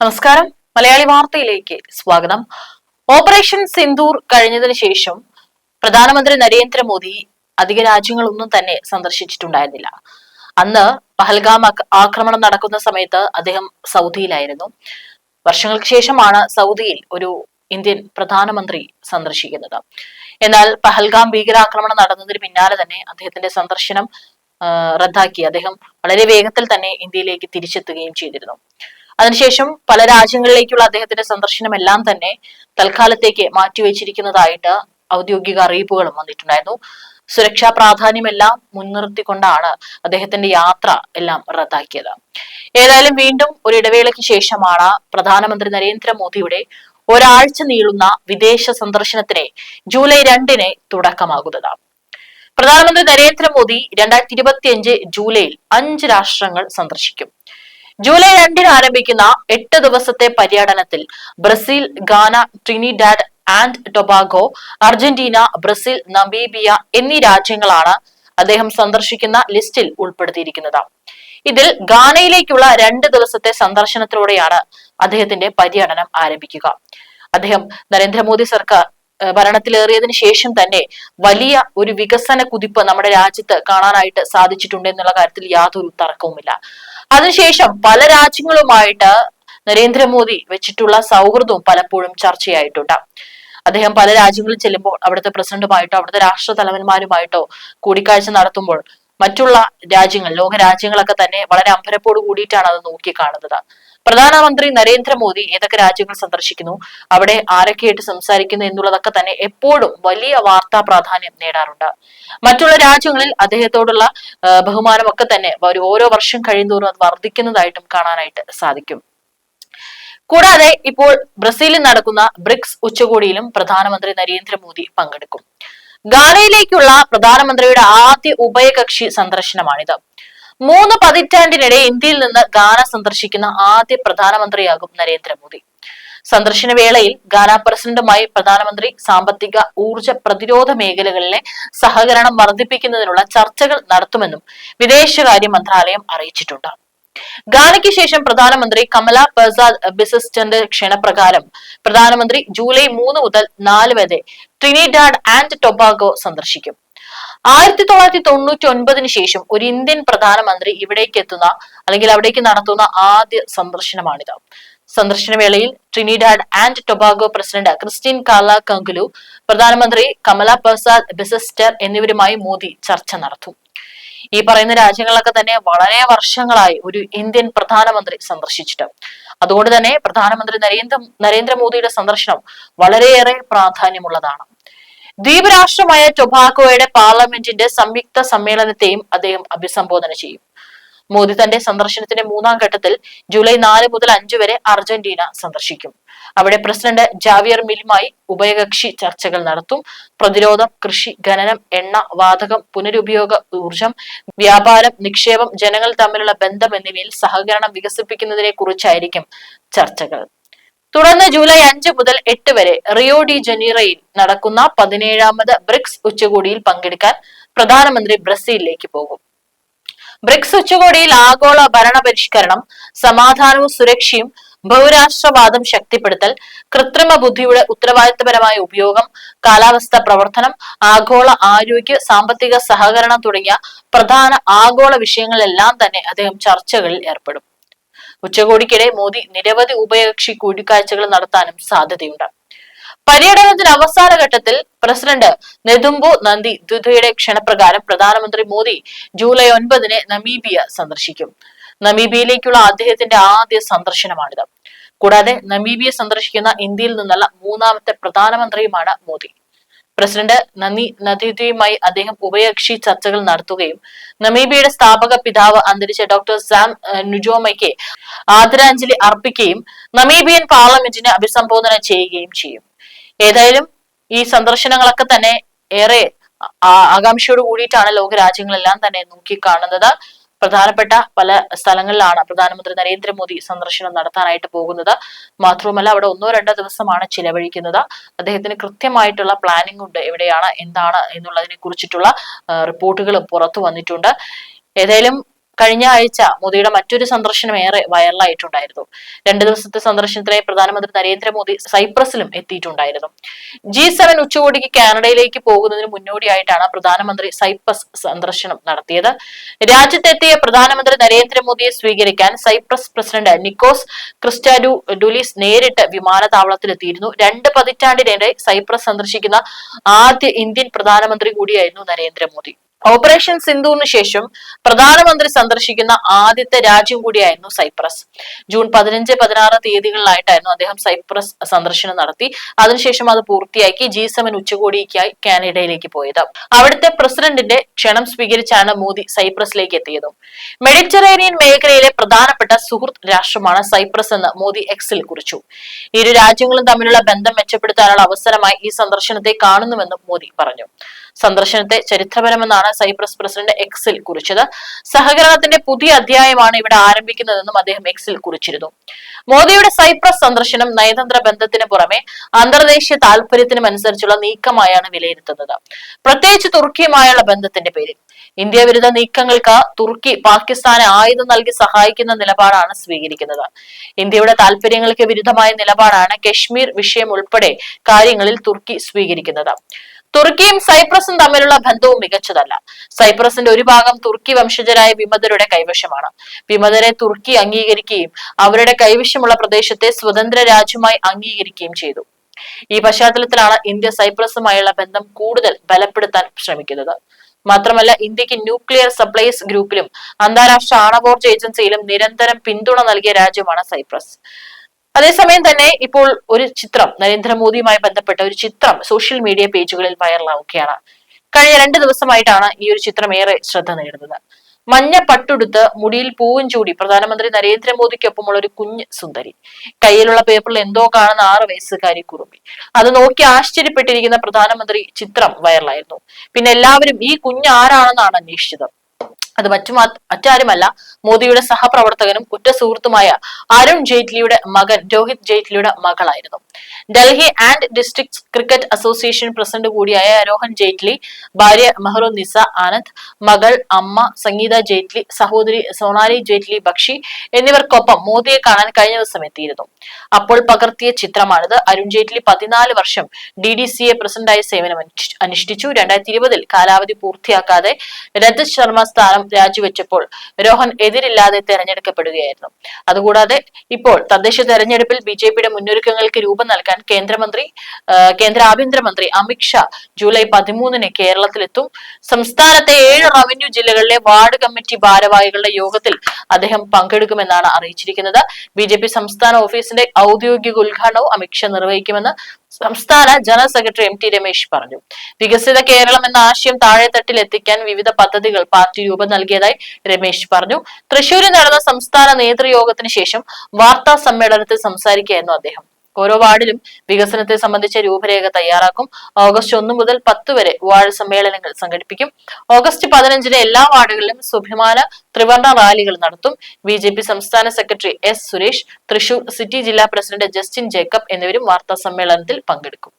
നമസ്കാരം. മലയാളി വാർത്തയിലേക്ക് സ്വാഗതം. ഓപ്പറേഷൻ സിന്ദൂർ കഴിഞ്ഞതിന് ശേഷം പ്രധാനമന്ത്രി നരേന്ദ്രമോദി അധിക രാജ്യങ്ങളൊന്നും തന്നെ സന്ദർശിച്ചിട്ടുണ്ടായിരുന്നില്ല. അന്ന് പഹൽഗാം ആക്രമണം നടക്കുന്ന സമയത്ത് അദ്ദേഹം സൗദിയിലായിരുന്നു. വർഷങ്ങൾക്ക് ശേഷമാണ് സൗദിയിൽ ഒരു ഇന്ത്യൻ പ്രധാനമന്ത്രി സന്ദർശിക്കുന്നത്. എന്നാൽ പഹൽഗാം ഭീകരാക്രമണം നടന്നതിന് പിന്നാലെ തന്നെ അദ്ദേഹത്തിന്റെ സന്ദർശനം റദ്ദാക്കി. അദ്ദേഹം വളരെ വേഗത്തിൽ തന്നെ ഇന്ത്യയിലേക്ക് തിരിച്ചെത്തുകയും ചെയ്തിരുന്നു. അതിനുശേഷം പല രാജ്യങ്ങളിലേക്കുള്ള അദ്ദേഹത്തിന്റെ സന്ദർശനമെല്ലാം തന്നെ തൽക്കാലത്തേക്ക് മാറ്റിവെച്ചിരിക്കുന്നതായിട്ട് ഔദ്യോഗിക അറിയിപ്പുകളും വന്നിട്ടുണ്ടായിരുന്നു. സുരക്ഷാ പ്രാധാന്യമെല്ലാം മുൻനിർത്തിക്കൊണ്ടാണ് അദ്ദേഹത്തിന്റെ യാത്ര എല്ലാം റദ്ദാക്കിയത്. ഏതായാലും വീണ്ടും ഒരു ഇടവേളയ്ക്ക് ശേഷമാണ് പ്രധാനമന്ത്രി നരേന്ദ്രമോദിയുടെ ഒരാഴ്ച നീളുന്ന വിദേശ സന്ദർശനത്തിന് ജൂലൈ രണ്ടിന് തുടക്കമാകുന്നത്. പ്രധാനമന്ത്രി നരേന്ദ്രമോദി രണ്ടായിരത്തി ഇരുപത്തിയഞ്ച് ജൂലൈയിൽ അഞ്ച് രാഷ്ട്രങ്ങൾ സന്ദർശിക്കും. ജൂലൈ രണ്ടിന് ആരംഭിക്കുന്ന എട്ട് ദിവസത്തെ പര്യടനത്തിൽ Brazil Ghana Trinidad and Tobago Argentina Brazil Namibia എന്നീ രാജ്യങ്ങളാണ് അദ്ദേഹം സന്ദർശിക്കുന്ന ലിസ്റ്റിൽ ഉൾപ്പെടുത്തിയിരിക്കുന്നത്. ഇതിൽ ഗാനയിലേക്കുള്ള രണ്ട് ദിവസത്തെ സന്ദർശനത്തിലൂടെയാണ് അദ്ദേഹത്തിന്റെ പര്യടനം ആരംഭിക്കുക. അദ്ദേഹം നരേന്ദ്രമോദി സർക്കാർ ഭരണത്തിലേറിയതിനു ശേഷം തന്നെ വലിയ ഒരു വികസന കുതിപ്പ് നമ്മുടെ രാജ്യത്ത് കാണാനായിട്ട് സാധിച്ചിട്ടുണ്ട് എന്നുള്ള കാര്യത്തിൽ യാതൊരു തർക്കവുമില്ല. അതിനുശേഷം പല രാജ്യങ്ങളുമായിട്ട് നരേന്ദ്രമോദി വെച്ചിട്ടുള്ള സൗഹൃദവും പലപ്പോഴും ചർച്ചയായിട്ടുണ്ട്. അദ്ദേഹം പല രാജ്യങ്ങളിൽ ചെല്ലുമ്പോൾ അവിടുത്തെ പ്രസിഡന്റുമായിട്ടോ അവിടുത്തെ രാഷ്ട്ര തലവന്മാരുമായിട്ടോ കൂടിക്കാഴ്ച നടത്തുമ്പോൾ മറ്റുള്ള രാജ്യങ്ങൾ ലോക രാജ്യങ്ങളൊക്കെ തന്നെ വളരെ അമ്പരപ്പോട് കൂടിയിട്ടാണ് അത് നോക്കിക്കാണുന്നത്. പ്രധാനമന്ത്രി നരേന്ദ്രമോദി ഏതൊക്കെ രാജ്യങ്ങൾ സന്ദർശിക്കുന്നു അവിടെ ആരൊക്കെയായിട്ട് സംസാരിക്കുന്നു എന്നുള്ളതൊക്കെ തന്നെ എപ്പോഴും വലിയ വാർത്താ പ്രാധാന്യം നേടാറുണ്ട്. മറ്റുള്ള രാജ്യങ്ങളിൽ അദ്ദേഹത്തോടുള്ള ബഹുമാനമൊക്കെ തന്നെ ഒരു ഓരോ വർഷം കഴിയുന്തോറും അത് വർദ്ധിക്കുന്നതായിട്ടും കാണാനായിട്ട് സാധിക്കും. കൂടാതെ ഇപ്പോൾ ബ്രസീലിൽ നടക്കുന്ന ബ്രിക്സ് ഉച്ചകോടിയിലും പ്രധാനമന്ത്രി നരേന്ദ്രമോദി പങ്കെടുക്കും. ഗാനയിലേക്കുള്ള പ്രധാനമന്ത്രിയുടെ ആദ്യ ഉഭയകക്ഷി സന്ദർശനമാണിത്. മൂന്ന് പതിറ്റാണ്ടിനിടെ ഇന്ത്യയിൽ നിന്ന് ഗാന സന്ദർശിക്കുന്ന ആദ്യ പ്രധാനമന്ത്രിയാകും നരേന്ദ്രമോദി. സന്ദർശന വേളയിൽ ഗാന പ്രസിഡന്റുമായി പ്രധാനമന്ത്രി സാമ്പത്തിക ഊർജ പ്രതിരോധ മേഖലകളിലെ സഹകരണം വർദ്ധിപ്പിക്കുന്നതിനുള്ള ചർച്ചകൾ നടത്തുമെന്നും വിദേശകാര്യ മന്ത്രാലയം അറിയിച്ചിട്ടുണ്ട്. ഗാനയ്ക്ക് ശേഷം പ്രധാനമന്ത്രി കമല പ്രസാദ് ബിസിസ്റ്റന്റെ ക്ഷണപ്രകാരം പ്രധാനമന്ത്രി ജൂലൈ മൂന്ന് മുതൽ നാല് വരെ ട്രിനിഡാഡ് ആൻഡ് ടൊബാഗോ സന്ദർശിക്കും. ആയിരത്തി തൊള്ളായിരത്തി തൊണ്ണൂറ്റി ഒൻപതിന് ശേഷം ഒരു ഇന്ത്യൻ പ്രധാനമന്ത്രി ഇവിടേക്ക് എത്തുന്ന അല്ലെങ്കിൽ അവിടേക്ക് നടത്തുന്ന ആദ്യ സന്ദർശനമാണിത്. സന്ദർശനവേളയിൽ Trinidad and Tobago president Christine Carla Kangaloo പ്രധാനമന്ത്രി കമല പ്രസാദ് ബിസസ്റ്റർ എന്നിവരുമായി മോദി ചർച്ച നടത്തും. ഈ പറയുന്ന രാജ്യങ്ങളൊക്കെ തന്നെ വളരെ വർഷങ്ങളായി ഒരു ഇന്ത്യൻ പ്രധാനമന്ത്രി സന്ദർശിച്ചിട്ട്. അതുകൊണ്ട് തന്നെ പ്രധാനമന്ത്രി നരേന്ദ്ര നരേന്ദ്രമോദിയുടെ സന്ദർശനം വളരെയേറെ പ്രാധാന്യമുള്ളതാണ്. ദ്വീപ് രാഷ്ട്രമായ ടൊബാക്കോയുടെ പാർലമെന്റിന്റെ സംയുക്ത സമ്മേളനത്തെയും അദ്ദേഹം അഭിസംബോധന ചെയ്യും. മോദി തന്റെ സന്ദർശനത്തിന്റെ മൂന്നാം ഘട്ടത്തിൽ ജൂലൈ നാല് മുതൽ അഞ്ചു വരെ അർജന്റീന സന്ദർശിക്കും. അവിടെ പ്രസിഡന്റ് ജാവിയർ മിലുമായി ഉഭയകക്ഷി ചർച്ചകൾ നടത്തും. പ്രതിരോധം കൃഷി ഖനനം എണ്ണ വാതകം പുനരുപയോഗ ഊർജം വ്യാപാരം നിക്ഷേപം ജനങ്ങൾ തമ്മിലുള്ള ബന്ധം എന്നിവയിൽ സഹകരണം വികസിപ്പിക്കുന്നതിനെ കുറിച്ചായിരിക്കും ചർച്ചകൾ. തുടർന്ന് ജൂലൈ അഞ്ച് മുതൽ എട്ട് വരെ റിയോ ഡി ജനീറയിൽ നടക്കുന്ന പതിനേഴാമത് ബ്രിക്സ് ഉച്ചകോടിയിൽ പങ്കെടുക്കാൻ പ്രധാനമന്ത്രി ബ്രസീലിലേക്ക് പോകും. ബ്രിക്സ് ഉച്ചകോടിയിൽ ആഗോള ഭരണപരിഷ്കരണം സമാധാനവും സുരക്ഷയും ബഹുരാഷ്ട്രവാദം ശക്തിപ്പെടുത്തൽ കൃത്രിമ ബുദ്ധിയുടെ ഉത്തരവാദിത്തപരമായ ഉപയോഗം കാലാവസ്ഥ പ്രവർത്തനം ആഗോള ആരോഗ്യ സാമ്പത്തിക സഹകരണം തുടങ്ങിയ പ്രധാന ആഗോള വിഷയങ്ങളെല്ലാം തന്നെ അദ്ദേഹം ചർച്ചകളിൽ ഏർപ്പെടും. ഉച്ചകോടിക്കിടെ മോദി നിരവധി ഉഭയകക്ഷി കൂടിക്കാഴ്ചകൾ നടത്താനും സാധ്യതയുണ്ട്. പര്യടനത്തിന്റെ അവസാന ഘട്ടത്തിൽ പ്രസിഡന്റ് നെതുംബു നന്ദി ദുധയുടെ ക്ഷണപ്രകാരം പ്രധാനമന്ത്രി മോദി ജൂലൈ ഒൻപതിന് നമീബിയ സന്ദർശിക്കും. നമീബിയയിലേക്കുള്ള അദ്ദേഹത്തിന്റെ ആദ്യ സന്ദർശനമാണിത്. കൂടാതെ നമീബിയ സന്ദർശിക്കുന്ന ഇന്ത്യയിൽ നിന്നുള്ള മൂന്നാമത്തെ പ്രധാനമന്ത്രിയുമാണ് മോദി. പ്രസിഡന്റ് നന്ദി നദീദ്വയുമായി അദ്ദേഹം ഉഭയകക്ഷി ചർച്ചകൾ നടത്തുകയും നമീബിയയുടെ സ്ഥാപക പിതാവ് അന്തരിച്ച ഡോക്ടർ സാം നുജോമയ്ക്ക് ആദരാഞ്ജലി അർപ്പിക്കുകയും നമീബിയൻ പാർലമെന്റിനെ അഭിസംബോധന ചെയ്യുകയും ചെയ്യും. ഏതായാലും ഈ സന്ദർശനങ്ങളൊക്കെ തന്നെ ഏറെ ആകാംക്ഷയോട് കൂടിയിട്ടാണ് ലോകരാജ്യങ്ങളെല്ലാം തന്നെ നോക്കിക്കാണുന്നത്. പ്രധാനപ്പെട്ട പല സ്ഥലങ്ങളിലാണ് പ്രധാനമന്ത്രി നരേന്ദ്രമോദി സന്ദർശനം നടത്താനായിട്ട് പോകുന്നത്. മാത്രവുമല്ല അവിടെ ഒന്നോ രണ്ടോ ദിവസമാണ് ചിലവഴിക്കുന്നത്. അദ്ദേഹത്തിന് കൃത്യമായിട്ടുള്ള പ്ലാനിംഗ് ഉണ്ട് എവിടെയാണ് എന്താണ് എന്നുള്ളതിനെ കുറിച്ചിട്ടുള്ള റിപ്പോർട്ടുകൾ പുറത്തു വന്നിട്ടുണ്ട്. ഏതായാലും കഴിഞ്ഞ ആഴ്ച മോദിയുടെ മറ്റൊരു സന്ദർശനം ഏറെ വൈറലായിട്ടുണ്ടായിരുന്നു. രണ്ടു ദിവസത്തെ സന്ദർശനത്തിനായി പ്രധാനമന്ത്രി നരേന്ദ്രമോദി സൈപ്രസിലും എത്തിയിട്ടുണ്ടായിരുന്നു. ജി സെവൻ ഉച്ചകോടിക്ക് കാനഡയിലേക്ക് പോകുന്നതിന് മുന്നോടിയായിട്ടാണ് പ്രധാനമന്ത്രി സൈപ്രസ് സന്ദർശനം നടത്തിയത്. രാജ്യത്തെത്തിയ പ്രധാനമന്ത്രി നരേന്ദ്രമോദിയെ സ്വീകരിക്കാൻ സൈപ്രസ് പ്രസിഡന്റ് നിക്കോസ് ക്രിസ്റ്റാഡു ഡുലിസ് നേരിട്ട് വിമാനത്താവളത്തിലെത്തിയിരുന്നു. രണ്ട് പതിറ്റാണ്ടിനിടെ സൈപ്രസ് സന്ദർശിക്കുന്ന ആദ്യ ഇന്ത്യൻ പ്രധാനമന്ത്രി കൂടിയായിരുന്നു നരേന്ദ്രമോദി. ഓപ്പറേഷൻ സിന്ധുവിന് ശേഷം പ്രധാനമന്ത്രി സന്ദർശിക്കുന്ന ആദ്യത്തെ രാജ്യം കൂടിയായിരുന്നു സൈപ്രസ് ജൂൺ പതിനഞ്ച് പതിനാറ് തീയതികളിലായിട്ടായിരുന്നു അദ്ദേഹം സൈപ്രസ് സന്ദർശനം നടത്തി. അതിനുശേഷം അത് പൂർത്തിയാക്കി ജി സെവൻ ഉച്ചകോടിക്കായി കാനഡയിലേക്ക് പോയത്. അവിടുത്തെ പ്രസിഡന്റിന്റെ ക്ഷണം സ്വീകരിച്ചാണ് മോദി സൈപ്രസിലേക്ക് എത്തിയത്. മെഡിറ്ററേനിയൻ മേഖലയിലെ പ്രധാനപ്പെട്ട സുഹൃത്ത് രാഷ്ട്രമാണ് സൈപ്രസ് എന്ന് മോദി എക്സിൽ കുറിച്ചു. ഇരു രാജ്യങ്ങളും തമ്മിലുള്ള ബന്ധം മെച്ചപ്പെടുത്താനുള്ള അവസരമായി ഈ സന്ദർശനത്തെ കാണുന്നുവെന്നും മോദി പറഞ്ഞു. സന്ദർശനത്തെ ചരിത്രപരമെന്നാണ് സൈപ്രസ് പ്രസിഡന്റ് എക്സിൽ കുറിച്ചത്. സഹകരണത്തിന്റെ പുതിയ അധ്യായമാണ് ഇവിടെ ആരംഭിക്കുന്നതെന്നും അദ്ദേഹം എക്സിൽ കുറിച്ചിരുന്നു. മോദിയുടെ സൈപ്രസ് സന്ദർശനം നയതന്ത്ര ബന്ധത്തിന് പുറമെ അന്തർദേശീയ താല്പര്യത്തിനും അനുസരിച്ചുള്ള നീക്കമായാണ് വിലയിരുത്തുന്നത്. പ്രത്യേകിച്ച് തുർക്കിയുമായുള്ള ബന്ധത്തിന്റെ പേരിൽ. ഇന്ത്യ വിരുദ്ധ നീക്കങ്ങൾക്ക് തുർക്കി പാകിസ്ഥാന് ആയുധം നൽകി സഹായിക്കുന്ന നിലപാടാണ് സ്വീകരിക്കുന്നത്. ഇന്ത്യയുടെ താല്പര്യങ്ങൾക്ക് വിരുദ്ധമായ നിലപാടാണ് കശ്മീർ വിഷയം ഉൾപ്പെടെ കാര്യങ്ങളിൽ തുർക്കി സ്വീകരിക്കുന്നത്. തുർക്കിയും സൈപ്രസും തമ്മിലുള്ള ബന്ധവും മികച്ചതല്ല. സൈപ്രസിന്റെ ഒരു ഭാഗം തുർക്കി വംശജരായ വിമതരുടെ കൈവശമാണ്. വിമതരെ തുർക്കി അംഗീകരിക്കുകയും അവരുടെ കൈവശമുള്ള പ്രദേശത്തെ സ്വതന്ത്ര രാജ്യമായി അംഗീകരിക്കുകയും ചെയ്തു. ഈ പശ്ചാത്തലത്തിലാണ് ഇന്ത്യ സൈപ്രസുമായുള്ള ബന്ധം കൂടുതൽ ബലപ്പെടുത്താൻ ശ്രമിക്കുന്നത്. മാത്രമല്ല ഇന്ത്യയ്ക്ക് ന്യൂക്ലിയർ സപ്ലൈസ് ഗ്രൂപ്പിലും അന്താരാഷ്ട്ര ആണവോർജ ഏജൻസിയിലും നിരന്തരം പിന്തുണ നൽകിയ രാജ്യമാണ് സൈപ്രസ്. അതേസമയം തന്നെ ഇപ്പോൾ ഒരു ചിത്രം നരേന്ദ്രമോദിയുമായി ബന്ധപ്പെട്ട ഒരു ചിത്രം സോഷ്യൽ മീഡിയ പേജുകളിൽ വൈറലാവുകയാണ് കഴിഞ്ഞ രണ്ട് ദിവസമായിട്ടാണ് ഈ ഒരു ചിത്രം ഏറെ ശ്രദ്ധ നേടുന്നത്. മഞ്ഞ പട്ടുടുത്ത് മുടിയിൽ പൂവും ചൂടി പ്രധാനമന്ത്രി നരേന്ദ്രമോദിക്കൊപ്പമുള്ള ഒരു കുഞ്ഞ് സുന്ദരി. കയ്യിലുള്ള പേപ്പറിൽ എന്തോ കാണുന്ന ആറ് വയസ്സുകാരി കുറുമ്പി. അത് നോക്കി ആശ്ചര്യപ്പെട്ടിരിക്കുന്ന പ്രധാനമന്ത്രി ചിത്രം വൈറലായിരുന്നു പിന്നെ എല്ലാവരും ഈ കുഞ്ഞ് ആരാണെന്നാണ് അന്വേഷിച്ചത്? അത് മറ്റു മറ്റാരുമല്ല. മോദിയുടെ സഹപ്രവർത്തകനും ഉറ്റ സുഹൃത്തുമായ അരുൺ ജെയ്റ്റ്ലിയുടെ മകൻ രോഹിത് ജെയ്റ്റ്ലിയുടെ മകളായിരുന്നു. Delhi and district cricket association president കൂടിയായ രോഹൻ ജെയ്റ്റ്ലി ഭാര്യ നിസ ആനന്ദ് മകൾ അമ്മ സംഗീത ജെയ്റ്റ്ലി സഹോദരി സോണാലി ജെയ്റ്റ്ലി ബക്ഷി എന്നിവർക്കൊപ്പം മോദിയെ കാണാൻ കഴിഞ്ഞ ദിവസം എത്തിയിരുന്നു. അപ്പോൾ പകർത്തിയ ചിത്രമാണിത്. അരുൺ ജെയ്റ്റ്ലി പതിനാല് വർഷം ഡി ഡി സി എ പ്രസിഡന്റായി സേവനം അനുഷ്ഠിച്ചു. രണ്ടായിരത്തി ഇരുപതിൽ കാലാവധി പൂർത്തിയാക്കാതെ രജത് ശർമ്മ സ്ഥാനം രാജിവെച്ചപ്പോൾ രോഹൻ എതിരില്ലാതെ തെരഞ്ഞെടുക്കപ്പെടുകയായിരുന്നു. അതുകൂടാതെ ഇപ്പോൾ തദ്ദേശ തെരഞ്ഞെടുപ്പിൽ ബി ജെ പിയുടെ മുന്നൊരുക്കങ്ങൾക്ക് രൂപം നൽകാൻ കേന്ദ്രമന്ത്രി കേന്ദ്ര ആഭ്യന്തരമന്ത്രി അമിത്ഷാ ജൂലൈ പതിമൂന്നിന് കേരളത്തിലെത്തും. സംസ്ഥാനത്തെ ഏഴ് റവന്യൂ ജില്ലകളിലെ വാർഡ് കമ്മിറ്റി ഭാരവാഹികളുടെ യോഗത്തിൽ അദ്ദേഹം പങ്കെടുക്കുമെന്നാണ് അറിയിച്ചിരിക്കുന്നത്. ബി സംസ്ഥാന ഓഫീസിന്റെ ഔദ്യോഗിക ഉദ്ഘാടനവും അമിത്ഷാ നിർവഹിക്കുമെന്ന് സംസ്ഥാന general secretary M T Ramesh പറഞ്ഞു. വികസിത കേരളം എന്ന ആശയം താഴെത്തട്ടിൽ എത്തിക്കാൻ വിവിധ പദ്ധതികൾ പാർട്ടി രൂപം നൽകിയതായി രമേശ് പറഞ്ഞു. തൃശൂരിൽ നടന്ന സംസ്ഥാന നേതൃയോഗത്തിന് ശേഷം വാർത്താ സമ്മേളനത്തിൽ സംസാരിക്കുകയായിരുന്നു അദ്ദേഹം. ഓരോ വാർഡിലും വികസനത്തെ സംബന്ധിച്ച രൂപരേഖ തയ്യാറാക്കും. ഓഗസ്റ്റ് ഒന്ന് മുതൽ പത്ത് വരെ വാർഡ് സമ്മേളനങ്ങൾ സംഘടിപ്പിക്കും. ഓഗസ്റ്റ് പതിനഞ്ചിന് എല്ലാ വാർഡുകളിലും സുഭിമാന ത്രിവർണ റാലികൾ നടത്തും. ബി ജെ പി സംസ്ഥാന secretary S Suresh Thrissur city ജില്ലാ പ്രസിഡന്റ് ജസ്റ്റിൻ ജേക്കബ് എന്നിവരും വാർത്താ സമ്മേളനത്തിൽ പങ്കെടുക്കും.